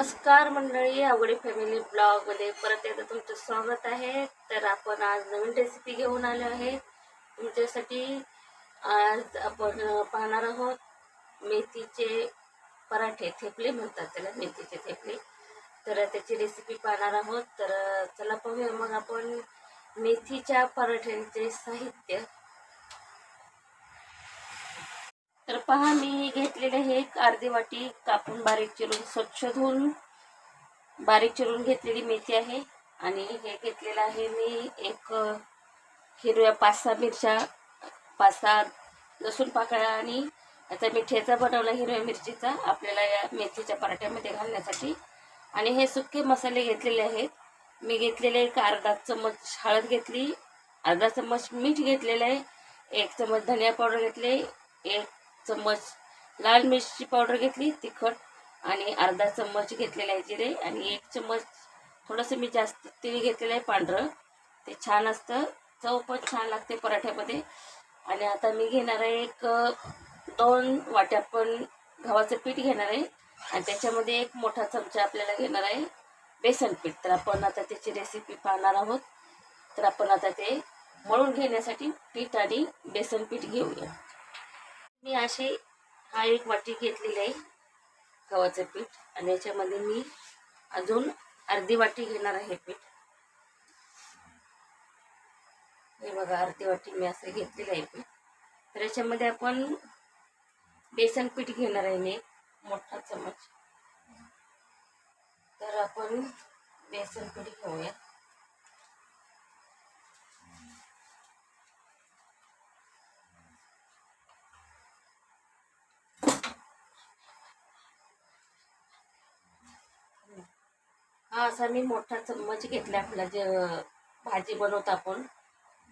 नमस्कार मंडळी आवडी फॅमिली ब्लॉगमध्ये परत एकदा तुमचं स्वागत आहे. तर आपण आज नवीन रेसिपी घेऊन आलो आहे. तुमच्यासाठी आज आपण पाहणार आहोत मेथीचे पराठे थेपले म्हणतात त्याला मेथीचे थेपले. तर त्याची रेसिपी पाहणार आहोत. तर चला पाहूया. मग आपण मेथीच्या पराठ्यांचे साहित्य तर पहा मी घेतलेले हे एक अर्धी वाटी कापून बारीक चिरून स्वच्छ धुवून बारीक चिरून घेतलेली मेथी आहे. आणि हे घेतलेलं आहे मी एक हिरव्या पाच सहा मिरच्या पाच सहा लसूण पाकळ्या आणि आता मी ठेचा बनवला हिरव्या मिरचीचा आपल्याला या मेथीच्या पराठ्यामध्ये घालण्यासाठी. आणि हे सुके मसाले घेतलेले आहेत. मी घेतलेले एक अर्धा चम्मच हळद घेतली अर्धा चम्मच मीठ घेतलेलं आहे एक चम्मच धनिया पावडर घेतले एक चम्मच लाल मिरची पावडर घेतली तिखट आणि अर्धा चम्मच घेतलेला आहे जिरे आणि एक चम्मच थोडंसं मी जास्त तेल घेतलेलं आहे पांढरं. ते छान असतं. चव पण छान लागते पराठ्यामध्ये. आणि आता मी घेणार आहे एक दोन वाट्या पण गव्हाचं पीठ घेणार आहे. आणि त्याच्यामध्ये एक मोठा चमचा आपल्याला घेणार आहे बेसन पीठ. तर आपण आता त्याची रेसिपी पाहणार आहोत. तर आपण आता ते मळून घेण्यासाठी पीठ आणि बेसन पीठ घेऊया. मी अशी हा एक वाटी घेतलेली आहे गव्हाचं पीठ आणि याच्यामध्ये मी अजून अर्धी वाटी घेणार आहे पीठ. हे बघा अर्धी वाटी मी असं घेतलेलं आहे पीठ. तर याच्यामध्ये आपण बेसन पीठ घेणार आहे मी एक मोठा चमच. तर आपण बेसन पीठ घेऊया हा असा मी मोठा चम्मच घेतला आपला जे भाजी बनवतो आपण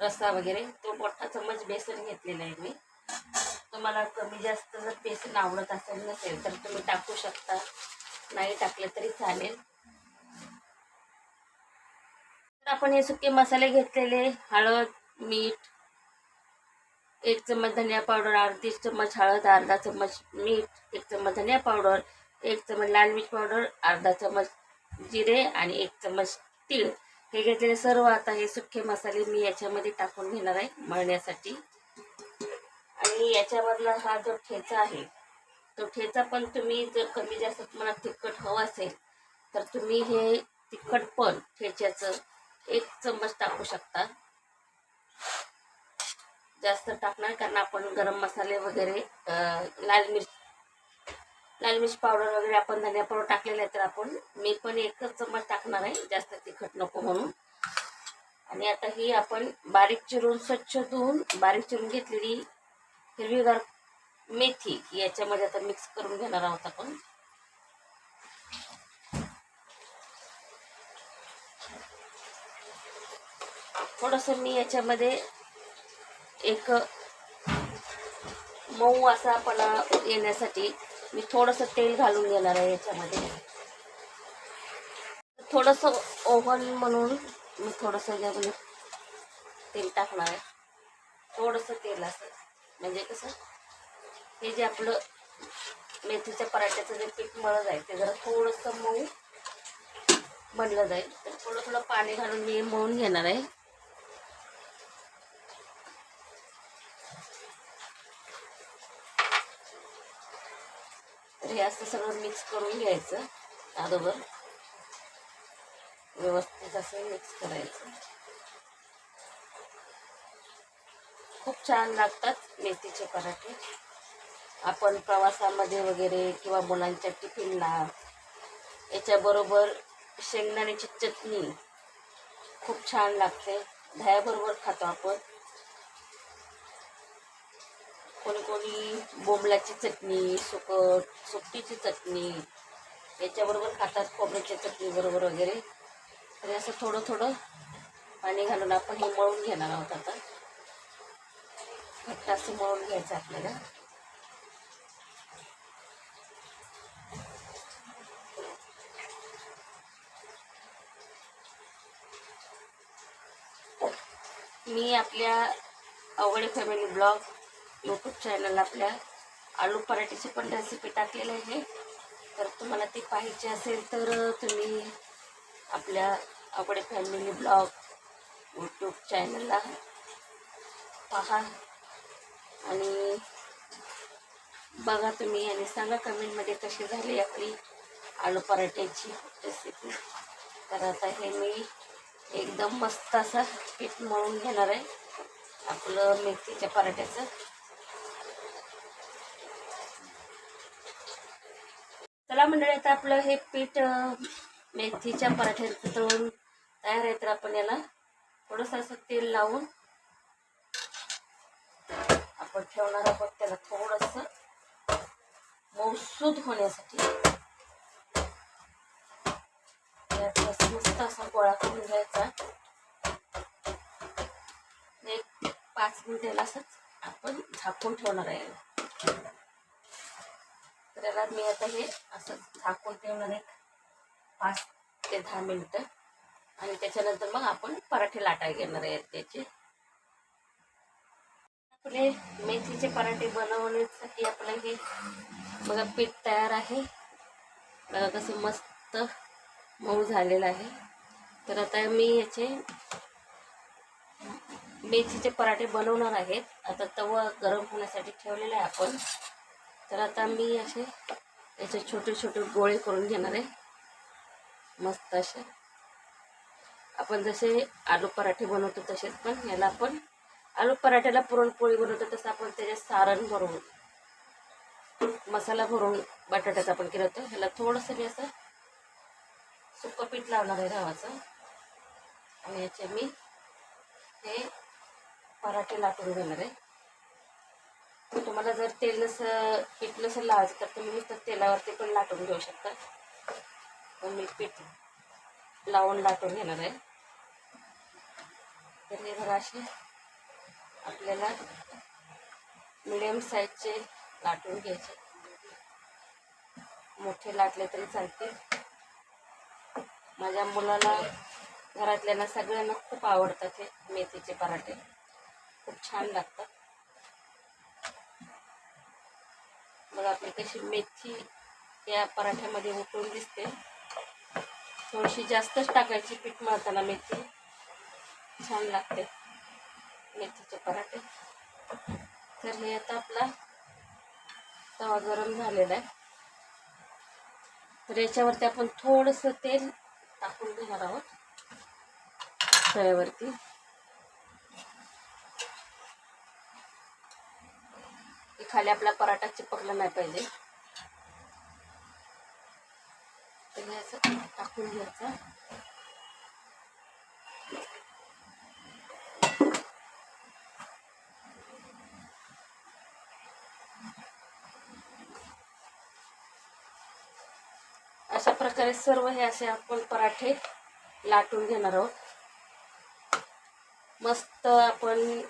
रस्सा वगैरे तो मोठा चम्मच बेसन घेतलेला आहे मी. तुम्हाला कमी जास्त जर बेसन आवडत असेल नसेल तर तुम्ही टाकू शकता. नाही टाकलं तरी चालेल. तर आपण हे सुके मसाले घेतलेले हळद मीठ एक चम्मच धनिया पावडर अर्धी चम्मच हळद अर्धा चम्मच मीठ एक चम्मच धनिया पावडर एक चम्मच लाल मिरची पावडर अर्धा चम्मच जिरे आणि एक चम्मच तीळ. हे घेतलेले सर्व आता हे सुखे मसाले मी याच्यामध्ये टाकून घेणार आहे मळण्यासाठी. आणि याच्यामधला हा जो ठेचा आहे तो ठेचा पण तुम्ही जर कमी जास्त तुम्हाला तिखट हवं असेल तर तुम्ही हे तिखट पण ठेच्याचं एक चम्मच टाकू शकता. जास्त टाकणार कारण आपण गरम मसाले वगैरे लाल मिरची लाल मिर्च पावडर वगैरे आपण धनिया पावडर टाकलेला आहे तर आपण मी पण एकच चम्मच टाकणार आहे जास्त तिखट नको म्हणून. आणि आता ही आपण बारीक चिरून स्वच्छ धुवून बारीक चिरून घेतलेली हिरवीगार मेथी याच्यामध्ये आता मिक्स करून घेणार आहोत आपण. थोडंसं मी याच्यामध्ये एक मऊ असा असापणा येण्यासाठी मी थोडंसं तेल घालून घेणार आहे याच्यामध्ये. थोडंसं ओव्हन म्हणून मी थोडंसं याच्यामध्ये तेल टाकणार आहे. थोडंसं तेल असं. म्हणजे कसं हे जे आपलं मेथीच्या पराठ्याचं जे पीठ मळत आहे ते जरा थोडंसं मऊ बनलं जाईल. तर थोडं थोडं पाणी घालून मी मळून घेणार आहे. म्हणजे हे असं सगळं मिक्स करून घ्यायचं अगोदर व्यवस्थित असं मिक्स करायचं. खूप छान लागतात मेथीचे पराठे. आपण प्रवासामध्ये वगैरे किंवा मुलांच्या टिफिनला याच्याबरोबर शेंगदाण्याची चटणी खूप छान लागते. दह्याबरोबर खातो आपण. कोणी कोणी बोंबलाची चटणी सुकट सुकटीची चटणी याच्याबरोबर खातात खोबऱ्याच्या चटणी बरोबर वगैरे. तर असं थोडं थोडं पाणी घालून आपण हे मळून घेणार आहोत आता. घट्ट असं मळून घ्यायचं आपल्याला. मी आपल्या आवडे फॅमिली ब्लॉग यूट्यूब चॅनल आपल्या आलू पराठीची पण रेसिपी टाकलेली आहे. तर तुम्हाला ती पाहिजे असेल तर तुम्ही आपल्या आवडे फॅमिली ब्लॉग यूट्यूब चॅनलला पहा. आणि बघा तुम्ही आणि सांगा कमेंटमध्ये कशी झाली आपली आलू पराठ्याची रेसिपी तर आता हे मी एकदम मस्त असं पीठ मळून घेणार आहे. आपलं मेथीच्या पराठ्याचं. चला मंडळी आता आपलं हे पीठ मेथीच्या पराठ्याचं तळून तयार आहे तर आपण याला थोडंसं असं तेल लावून आपण ठेवणार आहोत. त्याला थोडंसं मौसूद होण्यासाठी. मस्त असा गोळा करून घ्यायचा. एक पाच मिनिट याला असंच आपण झाकून ठेवणार आहे याला मी आता हे असं झाकून ठेवणार आहे. पाच ते दहा मिनिटं. आणि त्याच्यानंतर मग आपण पराठे लाटायला घेणार आहेत त्याचे. आपले मेथीचे पराठे बनवण्यासाठी आपलं हे बघा पीठ तयार आहे. बघा कसं मस्त मऊ झालेलं आहे. तर आता मी याचे मेथीचे पराठे बनवणार आहेत. आता तवा गरम होण्यासाठी ठेवलेला आहे आपण. तर आता मी असे याचे छोटे छोटे गोळे करून घेणार आहे. मस्त असे. आपण जसे आलू पराठे बनवतो तसेच पण याला आपण आलू पराठ्याला पुरणपोळी बनवतो तसं आपण त्याच्यात सारण भरून मसाला भरून बटाट्याचा आपण केलं होतं. ह्याला थोडंसं मी असं सुकं पीठ लावणार आहे रवाचं. आणि याचे मी हे पराठे लाटून घेणार आहे. तुम्हाला जर तेल नसं पीठ नसेल लावायचं तर तुम्ही नुसतं तेलावरती पण लाटून घेऊ शकता. पण मी पीठ लावून लाटून घेणार आहे. तर हे बघा असे आपल्याला मिडियम साईजचे लाटून घ्यायचे. मोठे लाटले तरी चालते. माझ्या मुलाला घरातल्यांना सगळ्यांना खूप आवडतात हे मेथीचे पराठे. खूप छान लागतात. बघा आपली कशी मेथी या पराठ्यामध्ये उकळून दिसते. थोडीशी जास्तच टाकायची पीठ मळताना मेथी. छान लागते मेथीचे पराठे. तर हे आता आपला तवा गरम झालेला आहे. तर याच्यावरती आपण थोडंसं तेल टाकून घेणार आहोत. तव्यावरती. की खाली आपला पराठा चिपकला नाही पाहिजे. तर हे असं टाकून घ्यायचं. अशा प्रकारे सर्व हे असे आपण पराठे लाटून घेणार आहोत. मस्त आपण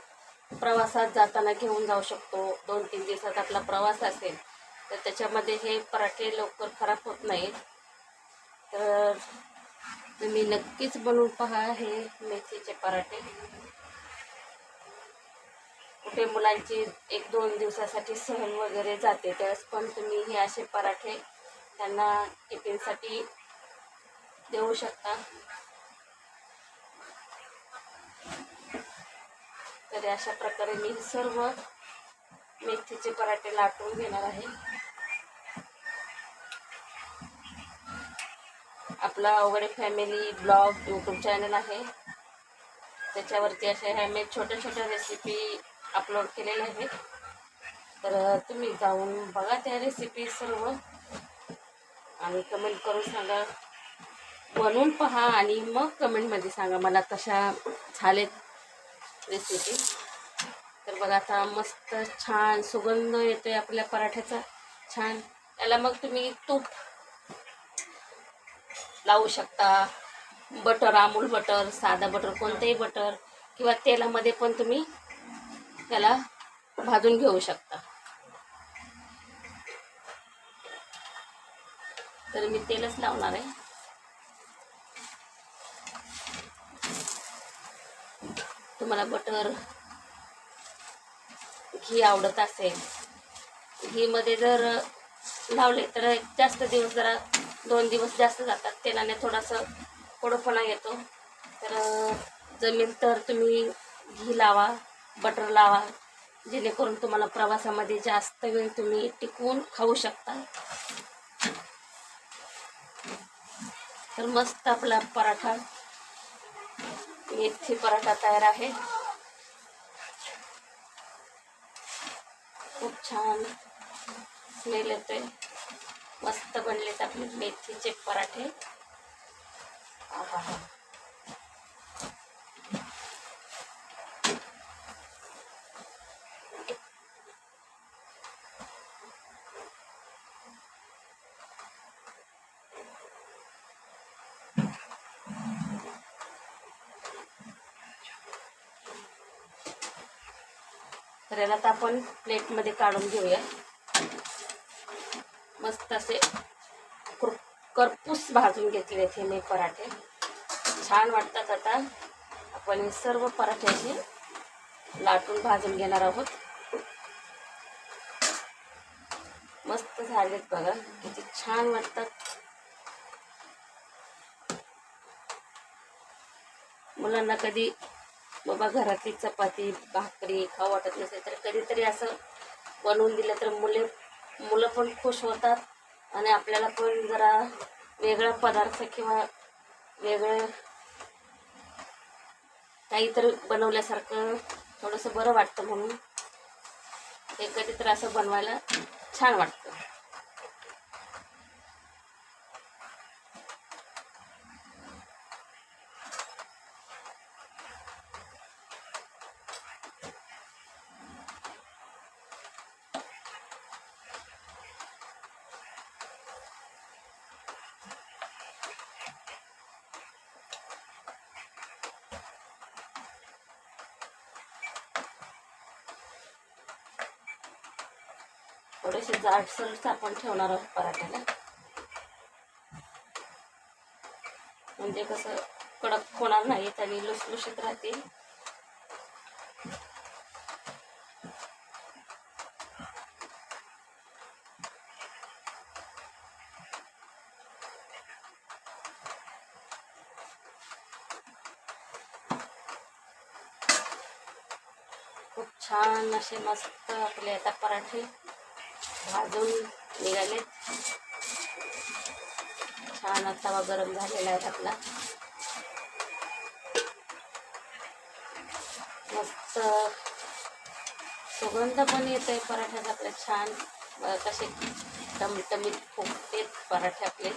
प्रवासात जाताना घेऊन जाऊ शकतो. दोन तीन दिवसात आपला प्रवास असेल तर त्याच्यामध्ये हे पराठे लवकर खराब होत नाहीत. तर तुम्ही नक्कीच बनवून पहा हे मेथीचे पराठे. कुठे मुलांची एक दोन दिवसासाठी सहल वगैरे जाते त्यावेळेस पण तुम्ही हे असे पराठे त्यांना टिफिनसाठी देऊ शकता. तर अशा प्रकारे मी सर्व मेथीचे पराठे लाटून घेणार आहे. आपला Avghade family blog YouTube channel आहे. त्याच्यावरती अशा ह्या मी छोट्या छोट्या रेसिपी अपलोड केलेल्या आहेत. तर तुम्ही जाऊन बघा त्या रेसिपी सर्व आणि कमेंट करून सांगा. बनवून पहा आणि मग कमेंटमध्ये सांगा मला कशा झालेत रेसिपी बघा आता मस्त छान सुगंध येतोय आपल्या पराठ्याचा. छान. त्याला मग तुम्ही तूप लावू शकता. बटर अमूल बटर साधा बटर कोणतंही बटर किंवा तेलामध्ये पण तुम्ही त्याला भाजून घेऊ शकता. तर मी तेलच लावणार आहे. तुम्हाला बटर घी आवडत असेल. घीमध्ये जर लावले तर जास्त दिवस जरा दोन दिवस जास्त जातात. तेलाने थोडासा कडूपणा येतो. तर जमीन जमेल तर तुम्ही घी लावा बटर लावा जेणेकरून तुम्हाला प्रवासामध्ये जास्त वेळ तुम्ही टिकवून खाऊ शकता. तर मस्त आपला पराठा मेथी पराठा तयार आहे. खूप छान स्मेल येतोय मस्त बनलेत आपले मेथीचे पराठे आहा. तर याला आता आपण प्लेटमध्ये काढून घेऊया. मस्त असे कुर- करपूस भाजून घेतले हे मी पराठे. छान वाटतात आता. आपण हे सर्व पराठे असे लाटून भाजून घेणार आहोत. मस्त झालेत बघा. किती छान वाटतात. मुलांना कधी बाबा घरातली चपाती भाकरी खाऊ वाटत नसेल तर कधीतरी असं बनवून दिलं तर मुले मुलं पण खुश होतात आणि आपल्याला पण जरा वेगळा पदार्थ किंवा वेगळं काहीतरी बनवल्यासारखं थोडंसं बरं वाटतं म्हणून. हे कधीतरी असं बनवायला छान वाटतं. थोडेसे जाडसर आपण ठेवणार आहोत पराठ्याला. म्हणजे कसं कडक होणार नाहीत आणि लुसलुशीत राहतील. खूप छान असे मस्त आपले आता पराठे. भाजून निघालेत छान तवा गरम झालेला आहे आपला. मस्त सुगंध पण येतं आहे पराठ्यात आपले छान. कसे टमटमीत फुगतेत पराठे आपले.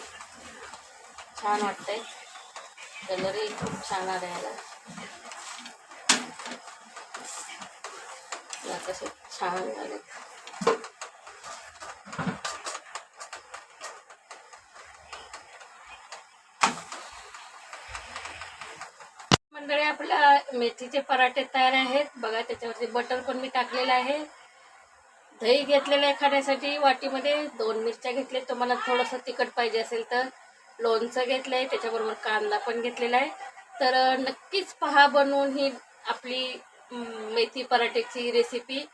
छान वाटतंय. कलरही खूप छान आला याला. कसे छान झाले मंडळी आपल्या मेथीचे पराठे तयार आहेत. बघा त्याच्यावरती बटर पण मी टाकलेलं आहे. दही घेतलेलं आहे खाण्यासाठी वाटीमध्ये दोन मिरच्या घेतल्या. तुम्हाला थोडंसं तिखट पाहिजे असेल तर. लोणचं घेतलं आहे त्याच्याबरोबर कांदा पण घेतलेला आहे. तर नक्कीच पहा बनवून ही आपली मेथी पराठ्याची रेसिपी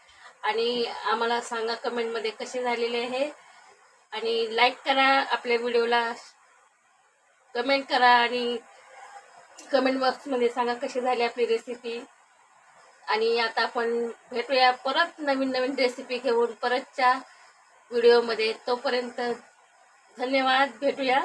आणि आम्हाला सांगा कमेंटमध्ये कसे झालेले आहे. आणि लाईक करा आपल्या व्हिडिओला कमेंट करा आणि कमेंट बॉक्समध्ये सांगा कशी झाली आपली रेसिपी आणि आता आपण भेटूया परत नवीन नवीन रेसिपी घेऊन परतच्या व्हिडिओमध्ये तोपर्यंत धन्यवाद भेटूया.